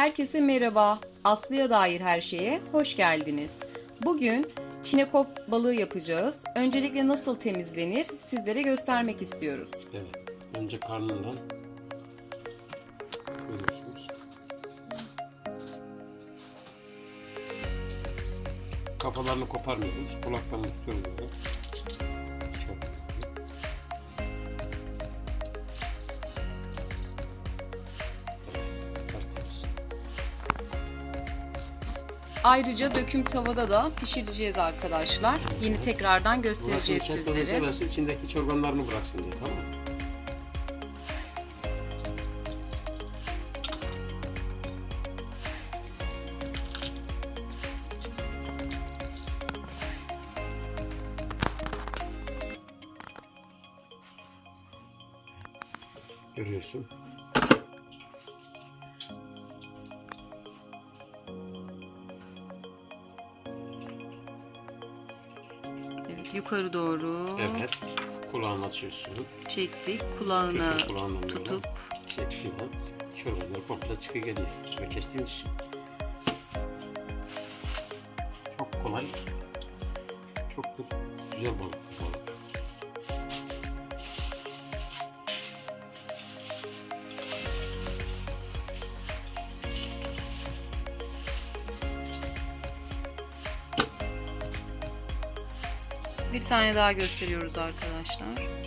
Herkese merhaba. Aslıya dair her şeye hoş geldiniz. Bugün çinekop balığı yapacağız. Öncelikle nasıl temizlenir sizlere göstermek istiyoruz. Evet. Önce karnından koyuyorsunuz. Kafalarını koparmıyoruz. Kulaklarını tutuyoruz Ayrıca döküm tavada da pişireceğiz arkadaşlar. Yine tekrardan Burasını göstereceğiz kesmeni sizlere. severse içindeki çorbanlarını bıraksın diye tamam mı? Görüyorsun. Evet, yukarı doğru Evet. Kulağını açıyorsun. çektik. Kulağını Kesin kulağından böyle. tutup Çektiğin an şuralar komple çıkı geliyor. Ve kestiğimiz için. Çok kolay. Çok da güzel balık. bu balık. Bir tane daha gösteriyoruz arkadaşlar.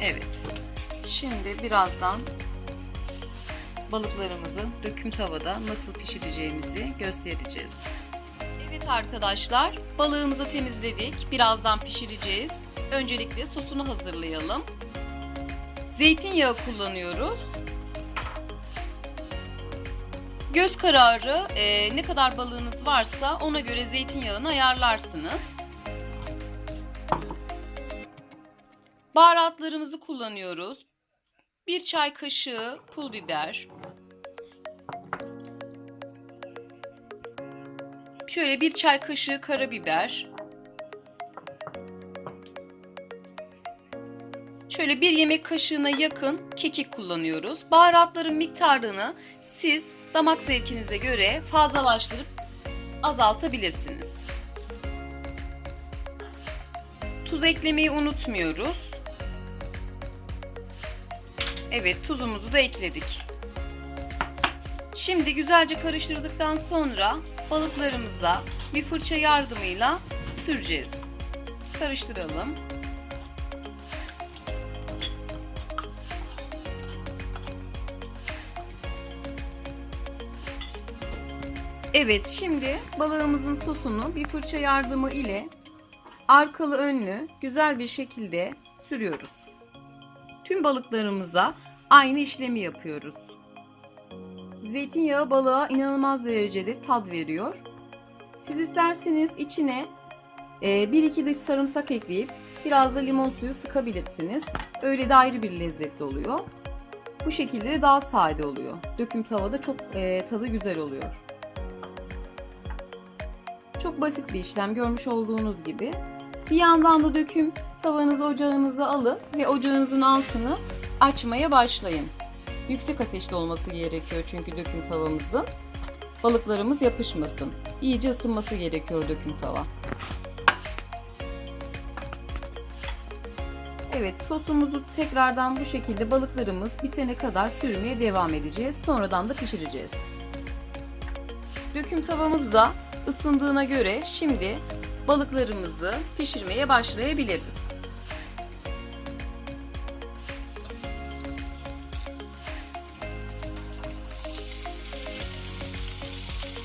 Evet. Şimdi birazdan balıklarımızı döküm tavada nasıl pişireceğimizi göstereceğiz. Evet arkadaşlar, balığımızı temizledik. Birazdan pişireceğiz. Öncelikle sosunu hazırlayalım. Zeytinyağı kullanıyoruz. Göz kararı e, ne kadar balığınız varsa ona göre zeytinyağını ayarlarsınız. Baharatlarımızı kullanıyoruz. Bir çay kaşığı pul biber. Şöyle bir çay kaşığı karabiber. Şöyle bir yemek kaşığına yakın kekik kullanıyoruz. Baharatların miktarını siz damak zevkinize göre fazlalaştırıp azaltabilirsiniz. Tuz eklemeyi unutmuyoruz. Evet tuzumuzu da ekledik. Şimdi güzelce karıştırdıktan sonra balıklarımıza bir fırça yardımıyla süreceğiz. Karıştıralım. Evet şimdi balığımızın sosunu bir fırça yardımı ile arkalı önlü güzel bir şekilde sürüyoruz. Tüm balıklarımıza aynı işlemi yapıyoruz. Zeytinyağı balığa inanılmaz derecede tat veriyor. Siz isterseniz içine 1-2 diş sarımsak ekleyip biraz da limon suyu sıkabilirsiniz. Öyle de ayrı bir lezzetli oluyor. Bu şekilde de daha sade oluyor. Döküm tavada çok e, tadı güzel oluyor. Çok basit bir işlem görmüş olduğunuz gibi. Bir yandan da döküm tavanızı ocağınıza alın ve ocağınızın altını açmaya başlayın. Yüksek ateşte olması gerekiyor çünkü döküm tavamızın. Balıklarımız yapışmasın. İyice ısınması gerekiyor döküm tava. Evet sosumuzu tekrardan bu şekilde balıklarımız bitene kadar sürmeye devam edeceğiz. Sonradan da pişireceğiz. Döküm tavamız da ısındığına göre şimdi balıklarımızı pişirmeye başlayabiliriz.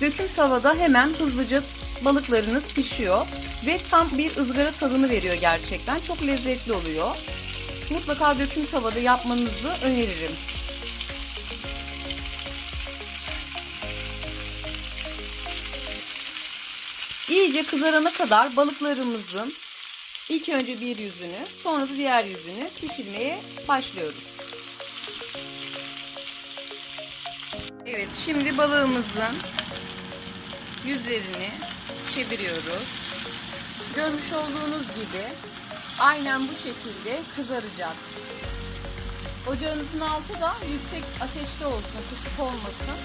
Döküm tavada hemen hızlıca balıklarınız pişiyor ve tam bir ızgara tadını veriyor gerçekten. Çok lezzetli oluyor. Mutlaka döküm tavada yapmanızı öneririm. İyice kızarana kadar balıklarımızın ilk önce bir yüzünü sonra da diğer yüzünü pişirmeye başlıyoruz. Evet şimdi balığımızın yüzlerini çeviriyoruz. Görmüş olduğunuz gibi aynen bu şekilde kızaracak. Ocağınızın altı da yüksek ateşte olsun, kısık olmasın.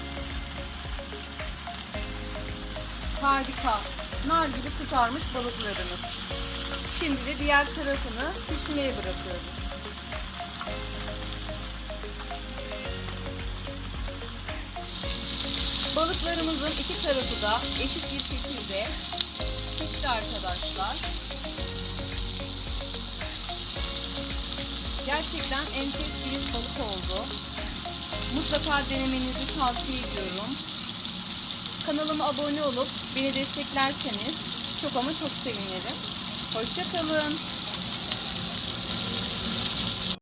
Harika. Nar gibi kızarmış balıklarımız. Şimdi de diğer tarafını pişmeye bırakıyoruz. Balıklarımızın iki tarafı da eşit bir şekilde pişti arkadaşlar. Gerçekten enfes bir balık oldu. Mutlaka denemenizi tavsiye ediyorum. Kanalıma abone olup beni desteklerseniz çok ama çok sevinirim. Hoşçakalın.